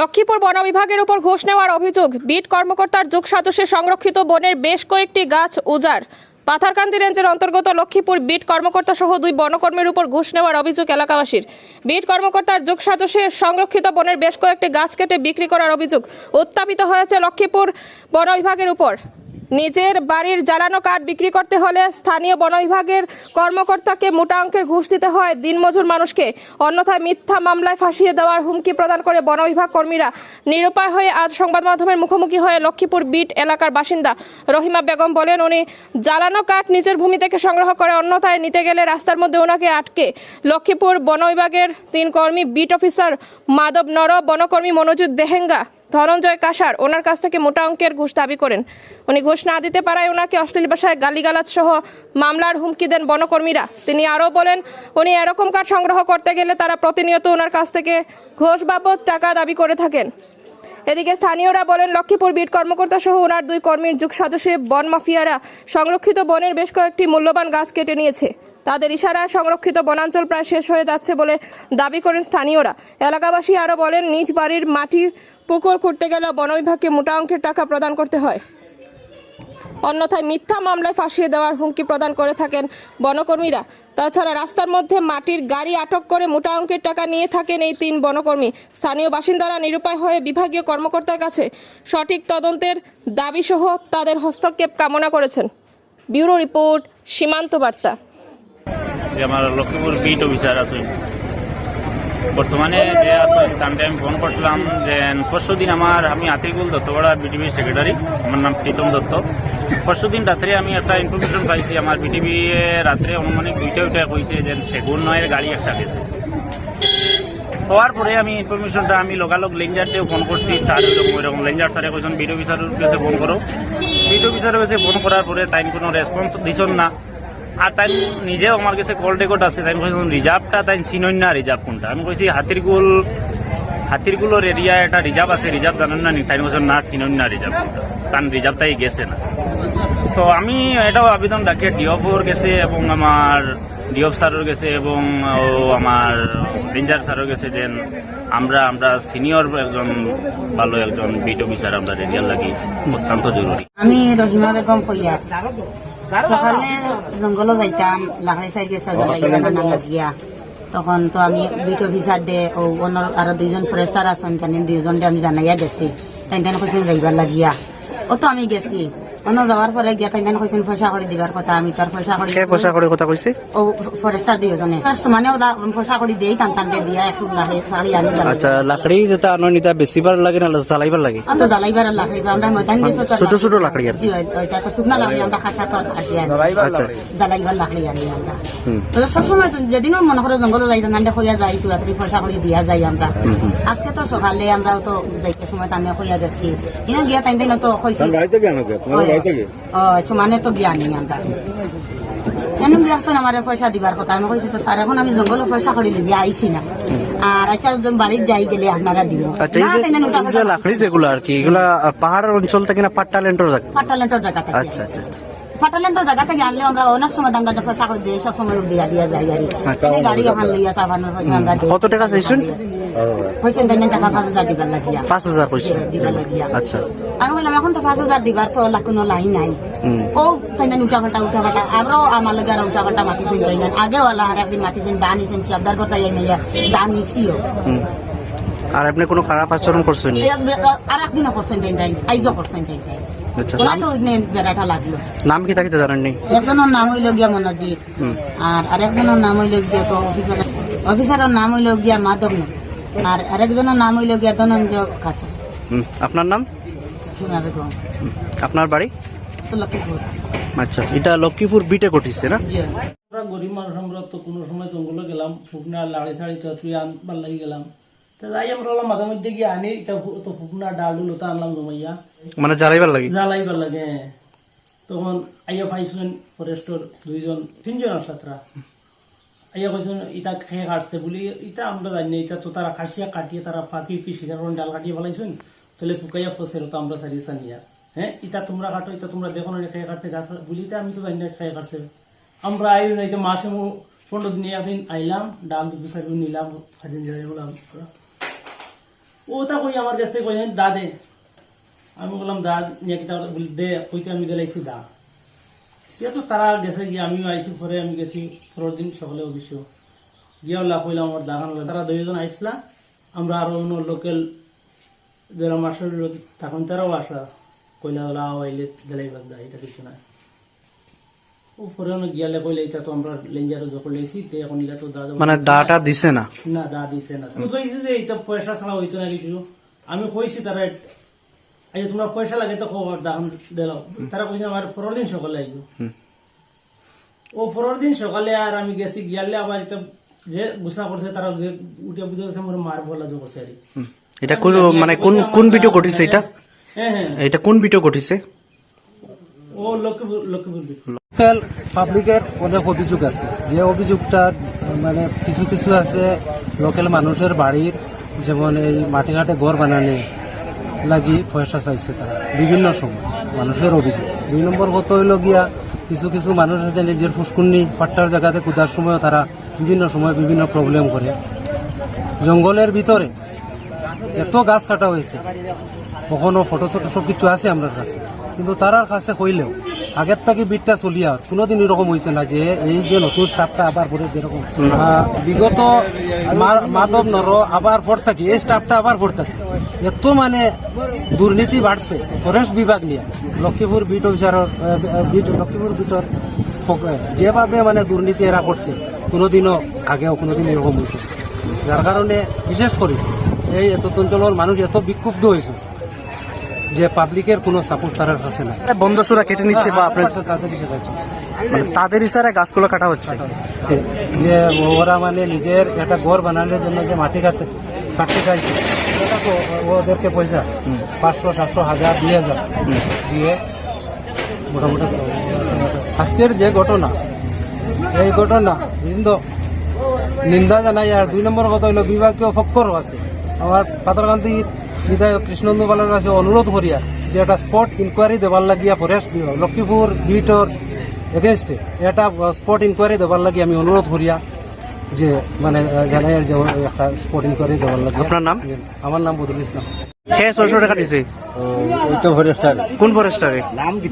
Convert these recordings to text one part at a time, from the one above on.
লক্ষ্মীপুর বন বিভাগের উপর ঘুষ নেওয়ার অভিযোগ। বিট কর্মকর্তার যোগ সাজসে সংরক্ষিত বনের বেশ কয়েকটি গাছ উজাড়। পাথারকান্দি রেঞ্জের অন্তর্গত লক্ষ্মীপুর বিট কর্মকর্তা সহ দুই বনকর্মীর উপর ঘুষ নেওয়ার অভিযোগ এলাকাবাসীর। বিট কর্মকর্তার যোগ সাজসে সংরক্ষিত বনের বেশ কয়েকটি গাছ কেটে বিক্রি করার অভিযোগ উত্থাপিত হয়েছে লক্ষ্মীপুর বন বিভাগের উপর। নিজের বাড়ির জ্বালানো কাঠ বিক্রি করতে হলে স্থানীয় বন বিভাগের কর্মকর্তাকে মোটা অঙ্কের ঘুষ দিতে হয়। দিনমজুর মানুষকে অন্যথায় মিথ্যা মামলায় ফাঁসিয়ে দেওয়ার হুমকি প্রদান করে বন বিভাগ কর্মীরা। নিরুপায় হয়ে আজ সংবাদ মাধ্যমের মুখোমুখি হয়ে লক্ষ্মীপুর বিট এলাকার বাসিন্দা রহিমা বেগম বলেন, উনি জ্বালানো কাঠ নিজের ভূমি থেকে সংগ্রহ করে অন্যথায় নিতে গেলে রাস্তার মধ্যে ওনাকে আটকে। লক্ষ্মীপুর বন বিভাগের তিন কর্মী বিট অফিসার মাধব নর, বনকর্মী মনোজিৎ দেহেঙ্গা ধনঞ্জয় কাসার ওনার কাছ থেকে মোটা অঙ্কের ঘুষ দাবি করেন। উনি ঘুষ না দিতে পারায় ওনাকে অশ্লীল ভাষায় গালিগালাজ সহ মামলার হুমকি দেন বনকর্মীরা। তিনি আরও বলেন, উনি এরকম কাঠ সংগ্রহ করতে গেলে তারা প্রতিনিয়ত ওনার কাছ থেকে ঘোষ বাবদ টাকা দাবি করে থাকেন। এদিকে স্থানীয়রা বলেন, লক্ষ্মীপুর বিট কর্মকর্তা সহ ওনার দুই কর্মীর যুগ সাজসে বন মাফিয়ারা সংরক্ষিত বনের বেশ কয়েকটি মূল্যবান গাছ কেটে নিয়েছে। তাদের ইশারায় সংরক্ষিত বনাঞ্চল প্রায় শেষ হয়ে যাচ্ছে বলে দাবি করেন স্থানীয়রা। এলাকাবাসী আরও বলেন, নিজ বাড়ির মাটি পুকুর খুঁড়তে গেলে বন বিভাগকে মোটা অঙ্কের টাকা প্রদান করতে হয়। অন্যথায় মিথ্যা মামলায় ফাঁসিয়ে দেওয়ার হুমকি প্রদান করে থাকেন বনকর্মীরা। তাছাড়া রাস্তার মধ্যে মাটির গাড়ি আটক করে মোটা অঙ্কের টাকা নিয়ে থাকেন এই তিন বনকর্মী। স্থানীয় বাসিন্দারা নিরুপায় হয়ে বিভাগীয় কর্মকর্তার কাছে সঠিক তদন্তের দাবিসহ তাদের হস্তক্ষেপ কামনা করেছেন। ব্যুরো রিপোর্ট, সীমান্ত বার্তা। আমার লক্ষ্মীপুর বিট অফিসার বর্তমানে যে তাকে আমি ফোন করছিলাম যে পরশু দিন আমার, আমি আতিকুল দত্তপাড়া বিটিভির সেক্রেটারি আমার নাম প্রীতম দত্ত। পরশু দিন রাত্রে আমি একটা ইনফরমেশন পাইছি, আমার বিটিভি রাত্রে অনুমানিক দুইটা উঠে কইছে যে সেগুন নয়ের গাড়ি একটা গেছে। হওয়ার পরে আমি ইনফরমেশনটা আমি লগালগ লেঞ্জারটেও ফোন করছি, স্যার এরকম এরকম লেঞ্জার স্যারে কইছেন বিট অফিসারের কাছে ফোন করো। বিট অফিসারের কাছে ফোন করার পরে তাই কোনো রেসপন্স দিছন না। আর তাই নিজেও আমার কাছে কল রেকর্ড আছে, তাই কইছেন রিজার্ভটা তাই চিনই না রিজার্ভ কোনটা? আমি কইছি, হাতিরগুল, হাতিরগুলোর এরিয়া একটা রিজার্ভ আছে রিজার্ভ জানেন না তাই কইছেন না, চিনই না রিজার্ভ কোনটা? কারণ রিজার্ভটাই গেছে না। তো আমি এটাও আবেদন রাখি ডিওপোর গেছে এবং আমার ডিওপ স্যারের গেছে এবং ও আমার রেঞ্জার স্যারের গেছে যে আমরা আমরা সিনিয়র একজন ভালো একজন বিট অফিসার আমরা রেডিয়ার লাগি অত্যন্ত জরুরি। আমি রহিমা বেগম কইয়া সকালে জঙ্গল যাইতাম লাকড়ি সাইড গেছে নানা লাগিয়া তখন তো আমি বিট অফিসার দে ও অন্য আরও দুইজন ফরেস্টার আছেন তানি দুইজন দে আমি জানাইয়া গেছি। তাই তাই কৈছেন যাইবার লাগিয়া। ও তো আমি গেছি। অন্য যাওয়ার পরে গিয়া তাই তাই কৈছেন পয়সা করে দিবার কথা আমি তার পয়সা করে কে পয়সা করে কথা কইছে? ও ফরেস্টার দুইজনে। মানে ওদা পয়সা করে দিই টান টান দিয়ে দিয়া একটু লাগে শাড়ি আনি আচ্ছা লাকড়ি যেটা আনো নিতা বেশিবার লাগে না জ্বালাইবার লাগে? আমি তো জ্বালাইবার লাকড়ি তো আমরা ময়দান দিয়ে ছোট ছোট লাকড়ি আর জি ওইটা তো শুকনা লাকড়ি আমরা খাসা তো আটি আনি। আচ্ছা আচ্ছা। জ্বালাইবার লাকড়ি আনি আমরা। তো সবসময় তো যেদিনও মনে করে জঙ্গলে যাই নান্ডে হইয়া যাই তুরাতুরি পয়সা করে দিয়া যাই আমরা। আজকে তো সকালে আমরা তো যাইতে সময় তানে হইয়া গেছি ইনা গিয়া তাই তাই তো হইছি সমানে তো আমরা এনে দিয়াছেন আমার পয়সা দিবার কথা আমি কইছি তো স্যার এখন আমি জঙ্গলে পয়সা করে লিবি আইছি না। আর আচ্ছা একদম বাড়ির যাই গেলে আপনারা দিও আচ্ছা এই যে লাকড়ি যেগুলো আর কি এগুলা পাহাড়ের অঞ্চল থেকে না পাট্টালেন্টর জায়গা পাটালেন্টর জায়গা থেকে। আচ্ছা আচ্ছা। পাটালেন্টর জায়গা থেকে আনলে আমরা অনেক সময় দাম দাম পয়সা করে দিই সব সময় দিয়া দিয়া যাই গাড়ি আচ্ছা। এই গাড়ি ওখান লইয়া সাবানোর পয়সা আমরা কত টাকা চাইছেন? পয়সা দেন টাকা পাঁচ হাজার দিবার লাগিয়া। পাঁচ হাজার পয়সা। দিবার লাগিয়া। আচ্ছা। আমি বললাম এখন তো পাঁচ হাজার দিবার তো কোনো লাইন নাই। ও তাই না উল্টা পাল্টা উল্টা পাল্টা। আমরাও আমার লগে আর উল্টা পাল্টা মাতিছেন তাই না আগে ওলা আর একদিন মাতিছেন দান নিছেন শিয়াবদার কথা যাই মাইয়া দান নিছিও হুম। আর আপনি কোনো খারাপ আচরণ করছেন? আর একদিনও করছেন আইজও করছেন আচ্ছা নাম? কি থাকিতে জানেননি? একজনের নাম হইল গিয়া মনোজিৎ। আর আরেকজনের নাম হইল গিয়া তো অফিসার। অফিসারের নাম হইল গিয়া মাধব আর আরেকজনের নাম হইল গিয়া ধনঞ্জয় কাছা আপনার নাম। আপনার বাড়ি? লক্ষ্মীপুর। আচ্ছা এটা লক্ষ্মীপুর বিটে ঘটিছে না? গরিব মানুষ আমরা তো কোনো সময় জঙ্গলে গেলাম ফুকনা লাড়ি সাড়ি লাগি গেলাম। তো যাই আমরা হলাম মাঝে মধ্যে গিয়ে আনি তা তো ফুকনা ডাল ডুল ওটা আনলাম জমাইয়া মানে জ্বালাইবার লাগে? জ্বালাইবার লাগে। তখন আইয়া পাইছেন ফরেস্টর দুইজন তিনজন আইয়া কইছেন ইটা খেয়ে কাটছে? বলি ইটা আমরা জানি না ইটা তো তারা খাসিয়া কাটিয়ে তারা ফাঁকি পিসি কারণ ডাল কাটিয়ে ফেলাইছেন তাহলে ফুকাইয়া ফসের তো আমরা সারি সানিয়া হ্যাঁ ইটা তোমরা কাটো ইটা তোমরা দেখো না খেয়ে কাটছে গাছ? বলি আমি তো জানি না খেয়ে কাটছে। আমরা আইল না মাসে পনেরো দিন একদিন আইলাম ডাল দুপুর সারি নিলাম খাদিন জানি বললাম ও তা কই আমার কাছ থেকে কই? দা দে। আমি বললাম, দা, নিয়ে দে কইতে আমি দিলাইছি দা। সে তো তারা গেছে গিয়ে, আমিও আইছি, পরে আমি গেছি, পরের দিন সকালে অবশ্য গিয়ে লাভ হইলাম আমার দাগান তারা দুইজন আইসলা। আমরা আরও অন্য লোকাল যারা মাস্টার তখন তারাও আসলা কইলা হলা আইলে দিলাই বাদ দা, এটা কিছু নাই ও পরে অনেক গিয়ালে কইলে এটা তো আমরা লেঞ্জারও যখন লেছি তে এখন এটা তো দাদা মানে দাটা দিছে না? না দা দিছে না। তুমি কইছি যে এটা পয়সা ছাড়া হইতো না কিছু। আমি কইছি তারা আচ্ছা তোমরা পয়সা লাগে তো খবর দাম দিলাও তারা কইছে আমার পরের দিন সকালে আইব। ও পরের দিন সকালে আর আমি গেছি গিয়ালে আবার এটা যে গুসা করছে তারা যে উঠে বুঝে গেছে আমার মার বলা যে করছে আর এটা কোন মানে কোন কোন ভিডিও ঘটিছে এটা? হ্যাঁ হ্যাঁ। এটা কোন ভিডিও ঘটিছে? ও লক্ষ্মীপুর লক্ষ্মীপুর। লোকাল পাবলিকের অনেক অভিযোগ আছে। যে অভিযোগটা মানে কিছু কিছু আছে লোকাল মানুষের বাড়ির, যেমন এই মাটিঘাটে ঘর বানানে লাগি পয়সা চাইছে তারা। বিভিন্ন সময় মানুষের অভিযোগ। দুই নম্বর কত হইল গিয়া, কিছু কিছু মানুষ আছে নিজের ফুসকুন্নি পাট্টার জায়গাতে কুদার সময় তারা বিভিন্ন সময় বিভিন্ন প্রবলেম করে। জঙ্গলের ভিতরে এত গাছ কাটা হয়েছে। কখনো ফটো ফটো সব কিছু আছে আমার কাছে। কিন্তু তারার কাছে হইলেও আগের থেকে বিটটা চলিয়া, কোনোদিন এরকম হয়েছে না যে এই যে নতুন স্টাফটা আবার পরে যেরকম। বিগত মাধব নর আবার পর থাকি, এই স্টাফটা আবার পর থাকি, এত মানে দুর্নীতি বাড়ছে ফরেস্ট বিভাগ নিয়ে লক্ষ্মীপুর বিট অফিসারের লক্ষ্মীপুর বিটর যেভাবে মানে দুর্নীতি এরা করছে কোনোদিনও আগেও কোনোদিন এরকম হয়েছে যার কারণে বিশেষ করে এই এত অঞ্চলের মানুষ এত বিক্ষুব্ধ হয়েছে যে পাবলিকের কোনো সাপোর্ট তার কাছে নাই বন্ধসুরা কেটে নিচ্ছে বা আপনার তাদের সেটা ঠিক। মানে তাদের ইশারায় গাছগুলো কাটা হচ্ছে। যে ওরা মানে নিজের একটা ঘর বানানোর জন্য যে মাটি কাটতে কাটতে চাইছে। ওদেরকে পয়সা। পাঁচশো সাতশো হাজার দুই হাজার। দিয়ে মোটামুটি আজকের যে ঘটনা এই ঘটনা কিন্তু নিন্দা জানাই। আর দুই নম্বর কথা হইল বিভাগীয় ফক্করও আছে। আমার পাতারকান্তি বিধায়ক কৃষ্ণন্দু বালার কাছে অনুরোধ করিয়া যে একটা স্পট ইনকোয়ারি দেবার লাগিয়া ফরেস্ট বিভাগ লক্ষ্মীপুর বিটর এগেনস্টে এটা স্পট ইনকোয়ারি দেবার লাগি আমি অনুরোধ করিয়া যে মানে আহ, জানাই যে একটা স্পট ইনকোয়ারি দেবার লাগে আপনার নাম? আমার নাম বদরুল ইসলাম। কে ছয়শো টাকা দিছে? ওই তো ফরেস্টার। কোন ফরেস্টারে? নাম কি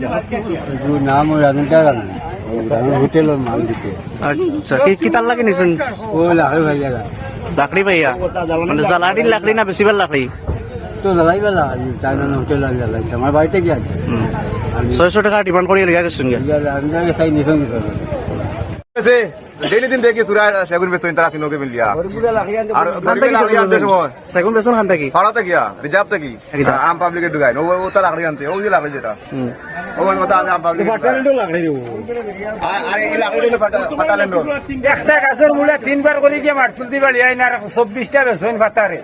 নাম ওই আমি জানি হোটেলের নাম দিতে আচ্ছা কি কি তার লাগে নিছেন? ওই লাগাই ভাই লাকড়ি ভাইয়া? মানে জ্বালাডির লাকড়ি না বেশিবার লাকড়ি তো বেলা তাই না হোটেল আমি জ্বালাই আমার বাড়িতে গিয়ে আছে? ছয়শো টাকা ডিমান্ড করিয়ে লিখা গেছেন গে। আমি জানি তাই নিছন কিছু আছে ডেইলি দিন দেখি সুরা সেগুন বেসন তারা কিনোকে মিল গিয়া আর খান থেকে লাকড়ি আনতে সময় সেগুন বেসন খান থাকি। ফাড়াতে গিয়া রিজার্ভ থেকে? আম পাবলিকের ঢুকাই ও ও আনতে ও যেটা ও কথা আম পাবলিক আর আর এই একটা গাছের মূলে তিনবার করে গিয়ে আইন আর চব্বিশটা বেসন পাতারে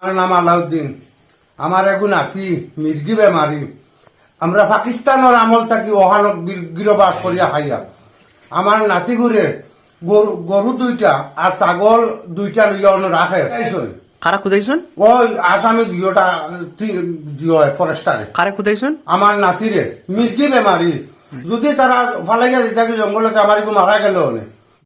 আমার নাম আলাউদ্দিন। আমার এখন নাতি মির্গি বেমারি আমরা পাকিস্তানের আমল থাকি ওহানত গিরবাস করিয়া খাইয়া। আমার নাতি ঘুরে গরু দুইটা আর ছাগল দুইটা লইয়া অন্য রাখে। কারা খুদাইছেন ওই আসামি দুইটা ফরেস্টারে কারে খুদাইছেন আমার নাতিরে মির্গি বেমারি যদি তারা ফালাইয়া দিতাকে জঙ্গলতে আমার মারা গেল